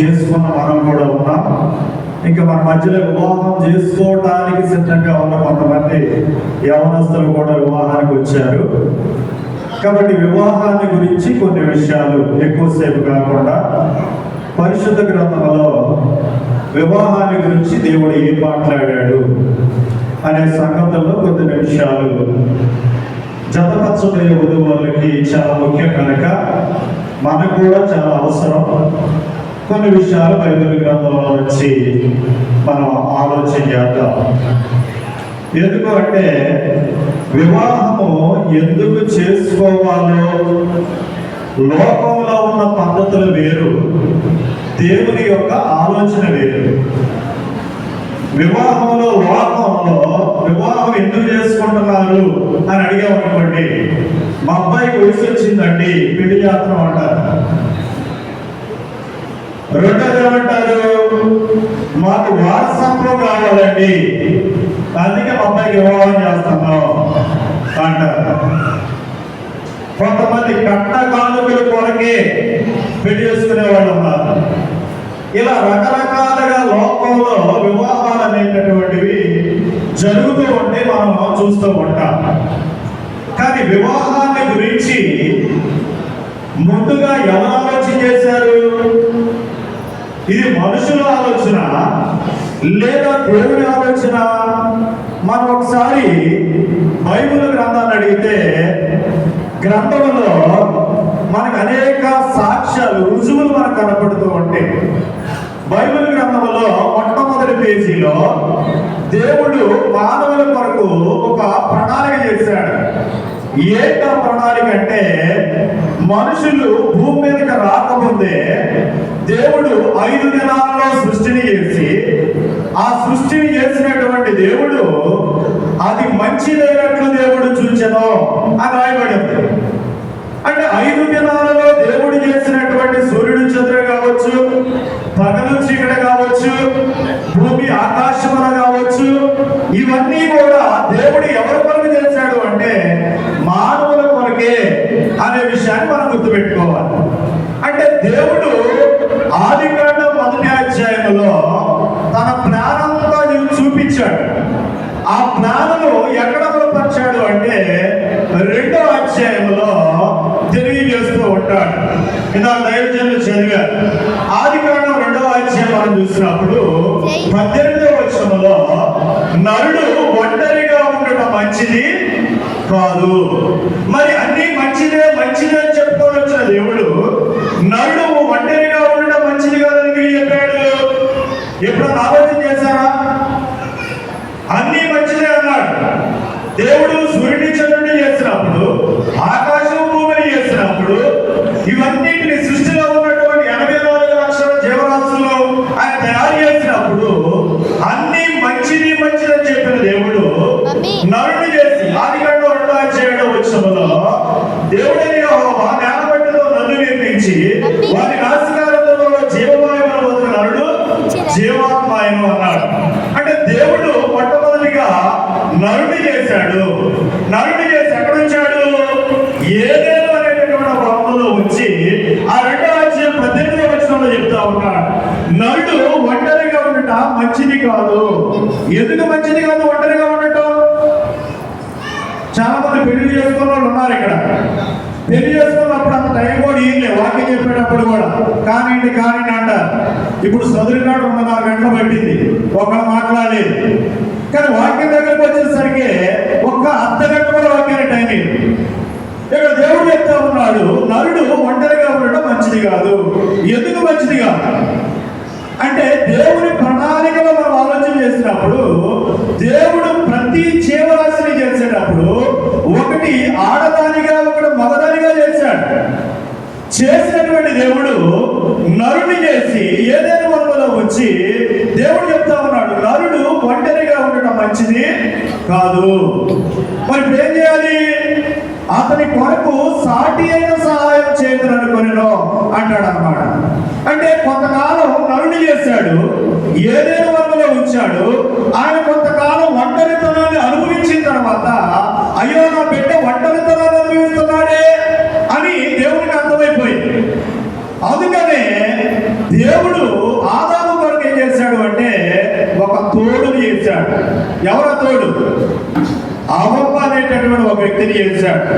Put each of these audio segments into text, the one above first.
చేసుకున్న మనం కూడా ఉన్నాం. ఇంకా మన మధ్యలో వివాహం చేసుకోవటానికి సిద్ధంగా ఉన్న కొంతమంది యవనస్తులు కూడా వివాహానికి వచ్చారు. కాబట్టి వివాహాన్ని గురించి కొన్ని విషయాలు ఎక్కువసేపు కాకుండా పరిశుద్ధ గ్రంథంలో వివాహాన్ని గురించి దేవుడు ఏం మాట్లాడాడు అనే సంగతుల్లో కొన్ని నిమిషాలు జతపరచబోయే వధువులకి చాలా ముఖ్యం కనుక మనకు కూడా చాలా అవసరం. కొన్ని విషయాలు బైబిల్ గ్రంథంలో వచ్చి మనం ఆలోచన చేద్దాం. ఎందుకు అంటే వివాహము ఎందుకు చేసుకోవాలో? లోకంలో ఉన్న పద్ధతులు వేరు దేవుని యొక్క ఆలోచన వేరు. వివాహంలో లోకంలో వివాహం ఎందుకు చేసుకుంటున్నారు అని అడిగామనుకోండి మా అబ్బాయికి వయసు వచ్చిందండి పెళ్ళి చేస్తున్నాం అంటారు. రెండోది ఏమంటారు మాకు వారసత్వం కావాలండి అందుకే మా అబ్బాయికి వివాహం చేస్తున్నాం అంటారు. కొంతమంది కట్న కానుకలు కొరకే పెళ్ళి చేసుకునే వాళ్ళు ఉన్నారు. ఇలా రకరకాలుగా లోకంలో వివాహాలు అనేటటువంటివి జరుగుతూ ఉంటే మనం చూస్తూ ఉంటాం. కానీ వివాహాన్ని గురించి ముందుగా ఎవరు ఆలోచన చేశారు? ఇది మనుషుల ఆలోచన లేదా దేవుని ఆలోచన? మనం ఒకసారి బైబిల్ గ్రంథాన్ని అడిగితే గ్రంథంలో మనకు అనేక సాక్ష్యాలు రుజువులు మనకు కనపడుతూ ఉంటాయి. బైబిల్ గ్రంథంలో మొట్టమొదటి పేజీలో దేవుడు మానవుల కొరకు ఒక ప్రణాళిక చేశాడు. ఏక ప్రణాళిక అంటే మనుషులు భూమి మీదకి రాకముందే దేవుడు ఐదు దినాలలో సృష్టిని చేసి ఆ సృష్టిని చేసినటువంటి దేవుడు అది మంచిదైనట్లు దేవుడు చూచెను అని రాయబడింది. అంటే ఐదు దినాలలో దేవుడు చేసినటువంటి సూర్యుడు చంద్రుడు కావచ్చు పగలు చీకటి కావచ్చు భూమి ఆకాశమున కావచ్చు ఇవన్నీ కూడా దేవుడు ఎవరి కొరకు చేశాడు అంటే మానవుల కొరకే అనే విషయాన్ని మనం గుర్తుపెట్టుకోవాలి. అంటే దేవుడు ఆది కాండం మొదటి అధ్యాయంలో తన జ్ఞానంతో చూపించాడు. ఆ జ్ఞానము ఎక్కడ బలపరిచాడు అంటే రెండో అధ్యాయంలో తెలియజేస్తూ ఉంటాడు. ఇలా దైవజనులు చదివారు ఆది కాండం రెండవ అధ్యాయం మనం చూసినప్పుడు పద్దెనిమిదవ వచనంలో నరుడు ఒంటరిగా ఉండటం మంచిది కాదు మరి అన్ని మంచిదే మంచిదే అని చెప్పుకొని వచ్చిన దేవుడు నరుడు ఒంటరిగా ఉండటం మంచిది కాదని తిరిగి చెప్పాడు ఎప్పుడన్నా ఆలోచన చేశారా అన్ని మంచిదే అన్నాడు దేవుడు సూర్యుని చంద్రుని చేసినప్పుడు ఆకాశం భూమిని చేసినప్పుడు ఇవన్నిటిని సృష్టిలో ఉన్నటువంటి ఎనభై నాలుగు లక్షల జీవరాశులు ఆయన తయారు చేసినప్పుడు అన్ని మంచిది మంచిదని చెప్పిన దేవుడు మమ్మీ. నరుని చేసి ఆదికాండం రెండో చేయడం వచ్చినలో దేవుడని యెహోవా నేల మట్టితో నన్ను నిర్మించి మమ్మీ. వారి నాసికారంలో జీవవాయువును వదిలిన నరుడు జీవాత్మాయను అన్నాడు అంటే దేవుడు మొట్టమొదటిగా నరుని చేశాడు నరుని చేసి ఎక్కడ ఉంచాడు ఏదేదో అనేటటువంటి భావంలో ఉంచి ఆ రెండో అధ్యాయం పద్దెనిమిది వచనంలో చెప్తా ఉన్నాడు నరుడు ఒంటరిగా ఉండట మంచిది కాదు ఎందుకు మంచిది కాదు? ఒంటరిగా ఉండటం? చాలా మంది పెళ్ళి చేసుకున్న వాళ్ళు ఉన్నారు ఇక్కడ. పెళ్ళి చేసుకున్నప్పుడు అంత టైం కూడా ఇయ్యలే వాకింగ్ చెప్పేటప్పుడు కూడా. కానివ్వండి కానివ్వండి అంటారు. ఇప్పుడు సదురునాడు ఉన్న నాలుగు గంటలు పట్టింది. ఒకళ్ళు మాట్లాడలేదు. కానీ వాక్యం దగ్గరకు వచ్చేసరికి ఒక్క అర్ధ గంట కూడా వాక్యానికి టైమింగ్ ఇక్కడ దేవుడు చెప్తా ఉన్నాడు నరుడు ఒంటరిగా ఉండడం మంచిది కాదు. ఎందుకు మంచిది కాదు? అంటే దేవుని ప్రణాళికలో మనం ఆలోచన చేసినప్పుడు దేవుడు ప్రతి జీవరాశిని చేసేటప్పుడు ఒకటి ఆడదానిగా ఒకటి మగదానిగా చేశాడు. చేసినటువంటి దేవుడు నరుని చేసి ఏదైనా వనములో వచ్చి దేవుడు చెప్తా ఉన్నాడు నరుడు ఒంటరిగా ఉండటం మంచిది కాదు. మరి ఏం చేయాలి? అతని కొరకు సాటి అయిన సహాయం చేయదని అనుకునేలో అంటాడు అన్నమాట ఏదైనా వరములో ఉంచాడు ఆయన కొంతకాలం ఒంటరితనాన్ని అనుభవించిన తర్వాత అయ్యో నా బిడ్డ ఒంటరితనాన్ని అనుభవిస్తున్నాడే అని దేవుడికి అర్థమైపోయింది. అందుకనే దేవుడు ఆదాము కొరకు ఏం చేశాడు అంటే ఒక తోడుని చేశాడు ఎవరా తోడు? అవమ్మ అనేటటువంటి ఒక వ్యక్తిని చేశాడు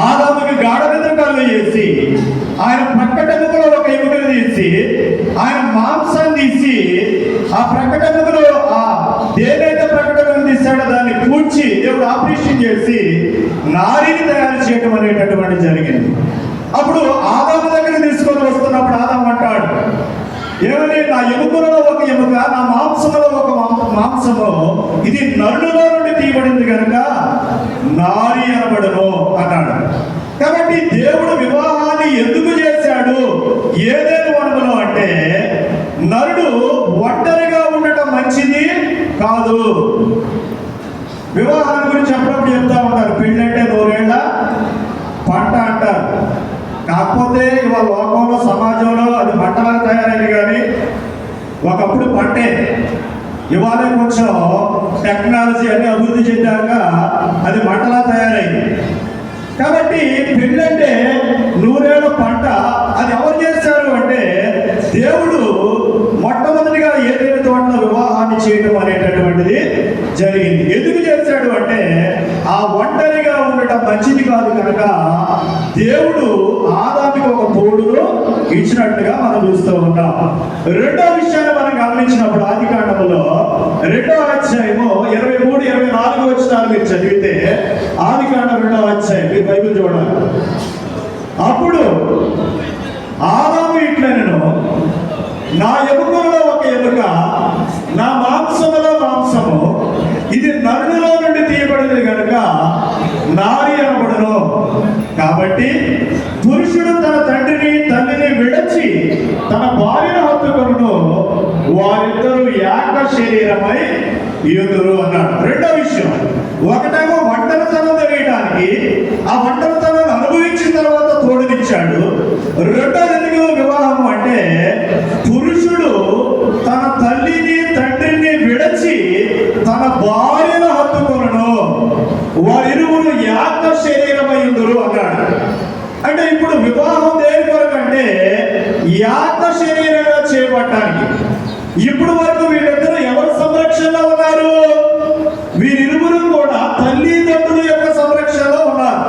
ఆదాముకి గాఢ నిద్రకాలు చేసి ఆయన పక్కటముకలో ఒక ఎముకను తీసి ఆయన మాంసాన్ని తీసి ఆ ప్రకటనలో ఆ ఏదైతే ప్రకటన తీశాడో దాన్ని పూడ్చి దేవుడు ఆపరేషన్ చేసి నారిని తయారు చేయడం అనేటటువంటి జరిగింది. అప్పుడు ఆదాము దగ్గర తీసుకొని వస్తున్నప్పుడు ఆదాం అంటాడు ఏమని నా ఎముకలలో ఒక ఎముక నా మాంసంలో ఒక మాం- మాంసము ఇది నరులలో నుండి తీయబడింది కనుక నారి అనబడను అన్నాడు. కాబట్టి దేవుడు వివాహాన్ని ఎందుకు చేసి ఏదేను వనములో అంటే నరుడు ఒంటరిగా ఉండటం మంచిది కాదు. వివాహాల గురించి అప్పుడప్పుడు చెప్తా ఉంటారు. పెళ్ళంటే నూరేళ్ళ పంట అంటారు. కాకపోతే ఇవాళ లోకంలో సమాజంలో అది పంటలాగా తయారైంది కానీ ఒకప్పుడు పంటే. ఇవాళ కొంచెం టెక్నాలజీ అన్ని అభివృద్ధి చెందాక అది మంటలా తయారైంది. కాబట్టి పెళ్ళంటే నూరేళ్ళ పంట అది ఎవరు చేశారు అంటే దేవుడు మొట్టమొదటిగా ఏదైనా తోటలో వివాహాన్ని చేయడం అనేటటువంటిది జరిగింది ఎందుకు చేశాడు అంటే ఆ ఒంటరిగా ఉండటం మంచిది కాదు కనుక దేవుడు ఆదామికి ఒక తోడును ఇచ్చినట్టుగా మనం చూస్తూ ఉన్నాం. రెండో విషయాన్ని మనం గమనించినప్పుడు ఆది కాండంలో రెండో అధ్యాయము ఇరవై మూడు ఇరవై నాలుగు వచ్చినాలు మీరు చదివితే ఆది కాండం రెండో అధ్యాయం మీరు బైబిల్ చూడాలి. అప్పుడు ఆదాము ఇట్లనను నా ఎముకలలో ఎముక నా మాంసములో మాంసము ఇది నరునిలో నుండి తీయబడింది కనుక నారి అనబడును కాబట్టి పురుషుడు తన తండ్రిని తల్లిని విడచి తన భార్యను హత్తుకొనును వారిద్దరూ ఏక శరీరమై యుదురు అన్నాడు. రెండో విషయం ఒకటేమో ఒంటరితనం తెలియడానికి ఆ ఒంటరితనాన్ని అనుభవించిన తర్వాత తోడునిచ్చాడు. రెండోది ఎందుకు వివాహం అంటే పురుషుడు తన తల్లిని తండ్రిని విడచి తన భార్యను హత్తుకొనను. వారిరువురు యాక శరీరమైందురు అన్నాడు. అంటే ఇప్పుడు వివాహం దేని కొరకంటే యాక శరీరంగా చేపట్టడానికి ఇప్పుడు వరకు వీళ్ళిద్దరూ ఎవరి సంరక్షణలో ఉన్నారు వీరిరువురు కూడా తల్లిదండ్రుల యొక్క సంరక్షణలో ఉన్నారు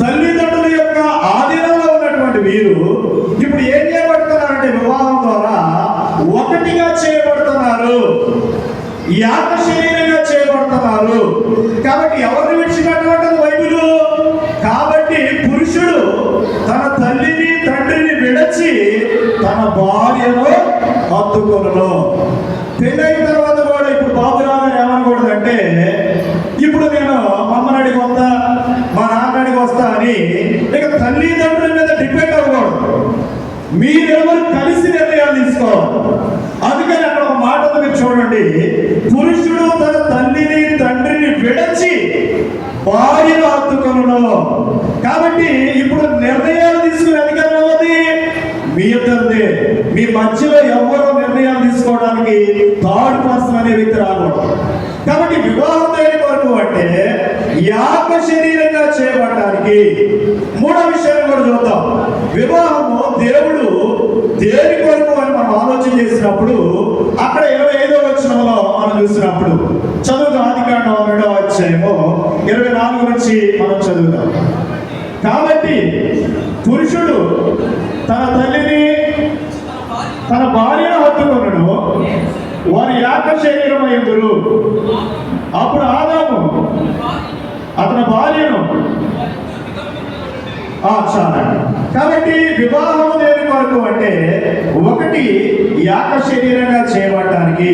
తల్లిదండ్రుల యొక్క ఆధీనంలో ఉన్నటువంటి వీరు ఇప్పుడు ఏం చేయబడుతున్నారంటే వివాహం ద్వారా ఒకటిగా చేయబడుతున్నారు యాత శరీరంగా చేయబడుతున్నారు. కాబట్టి ఎవరిని విడిచిపెట్టమంటుంది బైబిల్? కాబట్టి పురుషుడు తన తల్లిని తండ్రిని విడచి తన భార్యను హత్తుకొనను. పెళ్ళైన తర్వాత కూడా ఇప్పుడు బాబు గారు ఏమనకూడదంటే ఇప్పుడు నేను మా అమ్మని వస్తా మా నాన్న అడిగి వస్తా అని. ఇక తల్లిదండ్రుల మీద డిపెండ్ అవ్వకూడదు. మీరెవరు కలిసి నిర్ణయాలు తీసుకోవాలి. అందుకని అక్కడ ఒక మాట మీరు చూడండి. కాబట్టి ఇప్పుడు నిర్ణయాలు తీసుకునే అధికారం ఎవరిది? మీ ఇద్దరిదే. మీ మధ్యలో ఎవరో నిర్ణయాలు తీసుకోవడానికి థర్డ్ పర్సన్ అనే వ్యక్తి రాకూడదు. కాబట్టి వివాహం దేని వరకు అంటే యాప శరీరంగా చేయబడటానికి మూడో విషయాన్ని కూడా చూద్దాం. వివాహము దేవుడు దేని కొరకు అని మనం ఆలోచన చేసినప్పుడు అక్కడ ఇరవై వచనంలో మనం చూసినప్పుడు చదువుతాం ఆది రెండవ అధ్యాయము ఇరవై నాలుగు నుంచి మనం చదువుతాం కాబట్టి పురుషుడు తన తల్లిని తన భార్యను హత్తుకొనను. వారి యాక శరీరం ఎందురు? అప్పుడు ఆదాము అతని భార్యను ఆ, చాలండి కాబట్టి వివాహం దేని కొరకు అంటే ఒకటి యాక శరీరంగా చేయబడటానికి.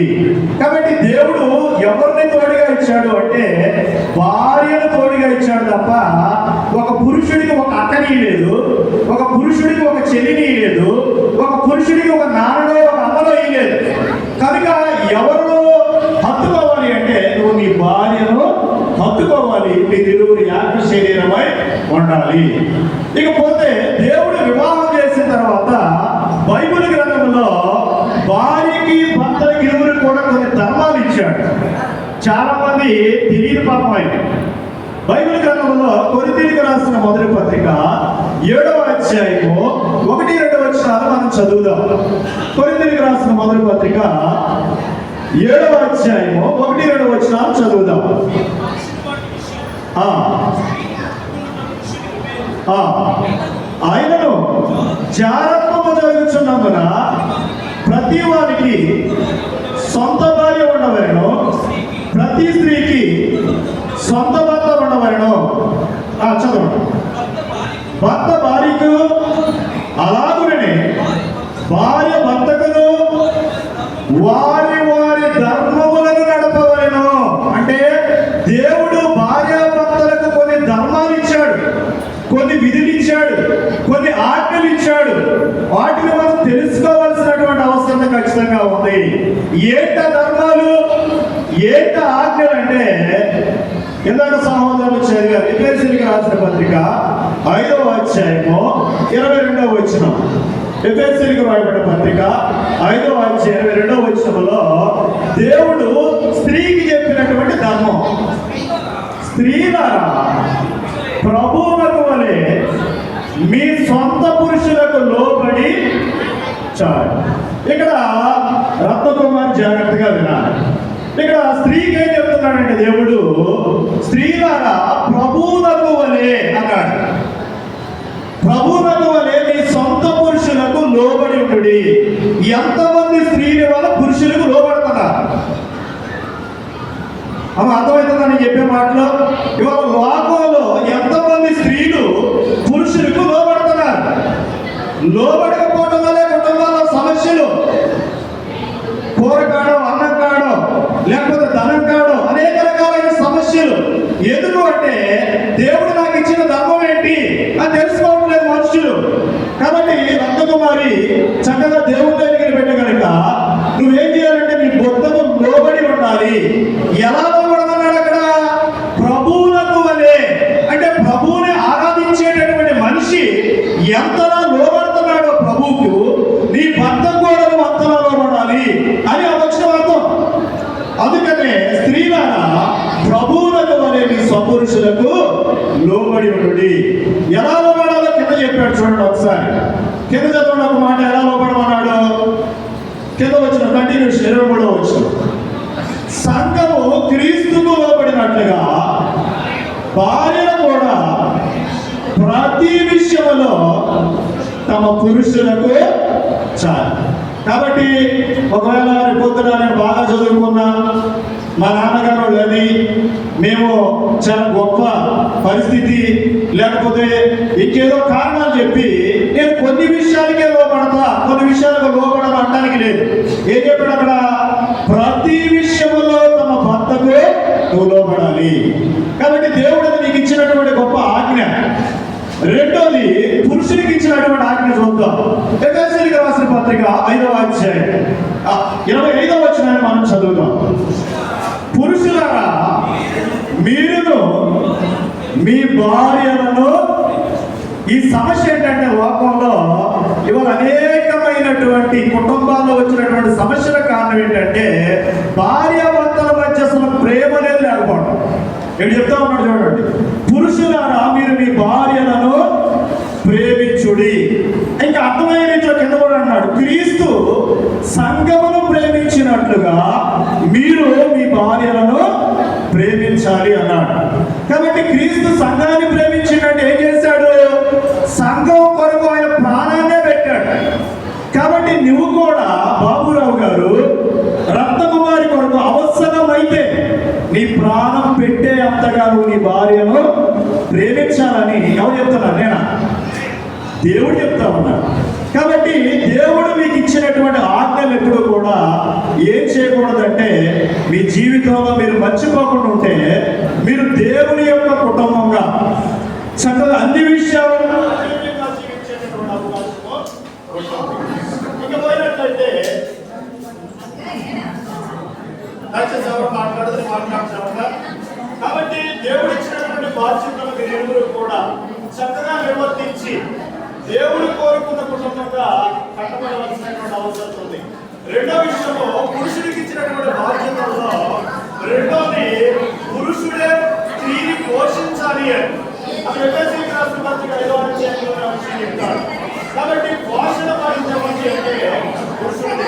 కాబట్టి దేవుడు ఎవరిని తోడుగా ఇచ్చాడు అంటే భార్యను తోడుగా ఇచ్చాడు తప్ప ఒక పురుషుడికి ఒక అక్కని లేదు ఒక పురుషుడికి ఒక చెల్లిని లేదు ఒక పురుషుడికి ఒక నాన్నలో ఒక అమ్మలో లేదు కనుక ఎవరు హత్తుకోవాలి అంటే నువ్వు నీ భార్యను హత్తుకోవాలి మీ శరీరమై ఉండాలి. ఇకపోతే దేవుడు వివాహం చేసిన తర్వాత బైబిల్ గ్రంథంలో భార్యకి భర్తలకి ఇరువురు కూడా కొన్ని ధర్మాలు ఇచ్చాడు. చాలా మంది తెలియని పాపం అయింది బైబిల్ గ్రంథంలో కొరితీరికి రాసిన మొదటి పత్రిక ఏడవ అధ్యాయము ఒకటి రెండు వచ్చినాలు మనం చదువుదాం. కొరితీరికి రాసిన మొదటి పత్రిక ఏడవ అధ్యాయము ఒకటి రెండు వచ్చినాలు చదువుదాం. ఆయనను జాగ్రత్తము జరుగుతున్నందున ప్రతి వారికి సొంత భార్య ఉండవలను ప్రతి స్త్రీకి సొంత భర్త ఉండవలను చదవండి భర్త భార్యకు అలాగునే భార్య భర్తకును వారి వారి ధర్మములను నడపవలను అంటే దేవుడు భార్యాభర్తలకు కొన్ని ధర్మాలు ఇచ్చాడు కొన్ని విధులు ఇచ్చాడు కొన్ని ఆజ్ఞలు ఇచ్చాడు వాటిని మనం తెలుసుకోవాల్సినటువంటి అవసరం ఖచ్చితంగా ఉంది ఏంట ధర్మాలు ఏంట ఆజ్ఞలు అంటే ఇందాక సహోదరులు చదివారు ఎఫ్ఎస్సీకి రాసిన పత్రిక ఐదవ అధ్యాయము ఇరవై రెండవ వచ్చిన ఎఫ్ఎస్సీకి రాయబడిన పత్రిక ఐదవ అధ్యాయం ఇరవై రెండవ వచ్చినంలో దేవుడు స్త్రీకి చెప్పినటువంటి ధర్మం. స్త్రీలారా ప్రభువులకు వలె మీ సొంత పురుషులకు లోబడి చాలు. ఇక్కడ రత్నకుమార్ జాగ్రత్తగా వినాలి. ఇక్కడ స్త్రీకి ఏం చెప్తున్నాడంటే దేవుడు స్త్రీలారా ప్రభువులకు వలే అన్నాడు ప్రభువులకు వలె మీ సొంత పురుషులకు లోబడి ఉండు ఎంతమంది స్త్రీల వల్ల పురుషులకు లోబడుతున్నారు? అమ్మ అర్థమవుతుందా నేను చెప్పే మాటలో? ఇవాళ లోకంలో ఎంతమంది స్త్రీలు పురుషులకు లోబడుతున్నారు? లోబడి వల్లే కుటుంబాల్లో సమస్యలు కూర కాడో అన్నం కాడో లేకపోతే ధనం కాడో అనేక రకాలైన సమస్యలు తెలుసుకోకపోతే దేవుడు నాకు ఇచ్చిన ధర్మం ఏంటి? అని తెలుసుకోవట్లేదు మనుషులు. కాబట్టి రక్తకుమారి చక్కగా దేవుడి దగ్గర పెట్టగలక నువ్వేం చేయాలంటే నీ బొత్తకు లోబడి ఉండాలి ఎలా లోబడమన్నాడు అక్కడ ప్రభువులకు వలె అంటే ప్రభువుని ఆరాధించేటటువంటి మనిషి ఎంతలా లోబడుతున్నాడో ప్రభువుకు నీ భర్త కూడా నువ్వు అంతలా లోబడాలి అని ఆ వచ్చిన అర్థం అందుకనే స్త్రీలారా ప్రభువులకు వలె మీ స్వపురుషులకు లోబడి ఉండు ఎలా లోబడాలో కింద చెప్పాడు చూడండి ఒకసారి దేవుడు ఒక మాట ఎలా లోపడమన్నాడు? కింద వచ్చిన కంటిన్యూషన్ ఇరవై మూడో వచ్చిన. సంఘము క్రీస్తుకు లోపడినట్లుగా భార్యను కూడా ప్రతి విషయంలో తమ పురుషులకు చాలు. కాబట్టి ఒకవేళ రేపు పొద్దున నేను బాగా చదువుకున్నా మా నాన్నగారు లేని మేము చాలా గొప్ప పరిస్థితి లేకపోతే ఇంకేదో కారణాలు చెప్పి నేను కొన్ని విషయాలకే లోపడతా కొన్ని విషయాలకు లోపడను అనడానికి లేదు. ఏం చెప్పాడు అక్కడ? ప్రతి విషయంలో తమ భర్తకు నువ్వు లోపడాలి కాబట్టి దేవుడు అది నీకు ఇచ్చినటువంటి గొప్ప ఆజ్ఞ. రెండోది పురుషునికి ఇచ్చినటువంటి ఆజ్ఞ చూద్దాం. ఎఫ్ఎస్సీలకు రాసిన పత్రిక ఐదవ అధ్యాయం. ఇరవై ఐదవ వచ్చిన మనం చదువుదాం పురుషులారా మీరును మీ భార్యలను ఈ సమస్య ఏంటంటే లోకంలో ఇవాళ అనేకమైనటువంటి కుటుంబాల్లో వచ్చినటువంటి సమస్యల కారణం ఏంటంటే భార్యాభర్తల మధ్య అసలు ప్రేమ అనేది లేకపోవడం నేను చెప్తా ఉన్నాడు చూడండి. పురుషులారా మీరు మీ భార్యలను ప్రేమించుడి. ఇంకా అర్థమయ్యే రీతిలో కింద కూడా అన్నాడు. క్రీస్తు సంఘ ప్రేమించినట్లుగా మీరు మీ భార్యలను ప్రేమించాలి అన్నాడు కాబట్టి క్రీస్తు సంఘాన్ని ప్రేమించినట్టు ఏం చేశాడు? సంఘం కొరకు ఆయన ప్రాణాన్నే పెట్టాడు. కాబట్టి నువ్వు కూడా బాబురావు గారు రత్నకుమారి కొరకు అవసరమైతే నీ ప్రాణం పెట్టే అంతగా నువ్వు నీ భార్యను ప్రేమించాలని ఎవరు చెప్తున్నా నేనా? దేవుడు చెప్తా ఉన్నాడు. కాబట్టి దేవుడు మీకు ఇచ్చినటువంటి ఏం చేయకూడదంటే మీ జీవితంలో మీరు మర్చిపోకుండా ఉంటే మీరు దేవుని యొక్క కుటుంబంగా. చక్కగా అన్ని విషయాలు అన్యోన్యంగా జీవించేటటువంటి కాబట్టి దేవుడు ఇచ్చినటువంటి బాధ్యతలు మీరు కూడా చక్కగా నిర్వర్తించి దేవుడు కోరుకున్న కుటుంబంగా కట్టబడవలసినటువంటి అవసరం ఉంది. రెండో విషయము పురుషుడికి ఇచ్చినటువంటి బాధ్యతల్లో రెండోది పురుషుడే స్త్రీని పోషించాలి అని. అది ఎఫ్ఎస్సీకి రాసిన పత్రిక ఐదో విషయం చెప్తాడు కాబట్టి పోషణ భరించమని అంటే పురుషుడు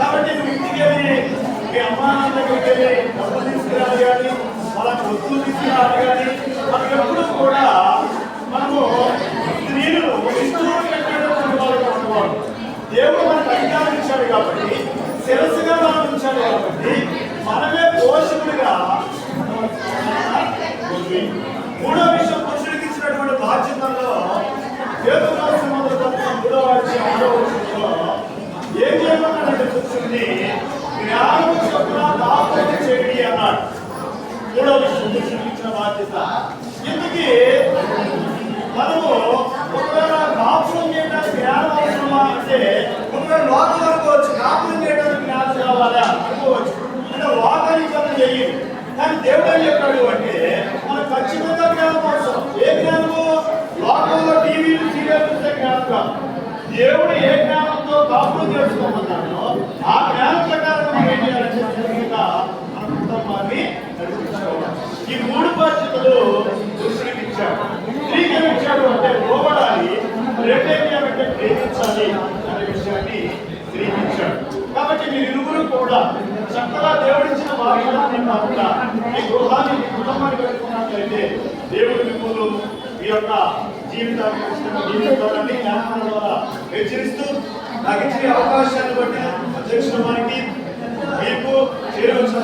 కాబట్టి నువ్వు ఇంటికి వెళ్ళి మీ అమ్మ వెళ్ళి డబ్బు తీసుకురాలి కానీ మన వస్తువులు తీసుకురాలి కానీ మనం ఎప్పుడు కూడా మనము స్త్రీలు ఇస్తూ పెట్టేటటువంటి వాళ్ళుగా దేవుడు మనకు అధికారం ఇచ్చాడు కాబట్టి శిరస్సుగా మనం ఉంచాడు కాబట్టి మనమే పోషకుడిగా మూడో విషయం పురుషుడికి ఇచ్చినటువంటి బాధ్యతల్లో మూడో ఏం చేయమన్నాడంటే పురుషుడిని జ్ఞానం చొప్పున దాపతి చేయండి అన్నాడు. మూడో విషయం పురుషుడికి ఇచ్చిన బాధ్యత. ఇందుకి మనము ఒకవేళ కాపురం చేయడానికి జ్ఞానం అవసరమా అంటే ఒకవేళ లోకం వచ్చి కాపురం చేయడానికి జ్ఞానం కావాలా అనుకోవచ్చు. అంటే వాకరీకరణ చెయ్యి కానీ దేవుడు ఏం చెప్పాడు అంటే మనకు ఖచ్చితంగా జ్ఞానం అవసరం ఏ జ్ఞానము? లోకంలో టీవీలు సీరియల్ చూసే జ్ఞానం కాదు. దేవుడు ఏ జ్ఞానంతో కాపురం చేసుకోమన్నాడో ఆ జ్ఞానం ప్రకారం మనం ఏం చేయాలంటే ఖచ్చితంగా మన కుటుంబాన్ని నడిపించుకోవాలి. ఈ మూడు బాధ్యతలు పురుషుడికి ఇచ్చాడు. స్త్రీకి ఇచ్చాడు అంటే లోబడాలి రెండేమి ప్రేమించాలి అనే విషయాన్ని స్త్రీకి ఇచ్చాడు. కాబట్టి మీరు ఇరువురు కూడా చక్కగా దేవుడిచ్చిన వాగ్దానాన్ని కాకుండా మీ గృహాన్ని మీ కుటుంబాన్ని పెట్టుకున్నట్లయితే దేవుడి మిమ్మల్ని మీ యొక్క జీవితాన్ని జీవితాన్ని జ్ఞానం ద్వారా హెచ్చరిస్తూ నాకు ఇచ్చిన అవకాశాన్ని బట్టి అధ్యక్షుల వారికి మీకు చేరవచ్చు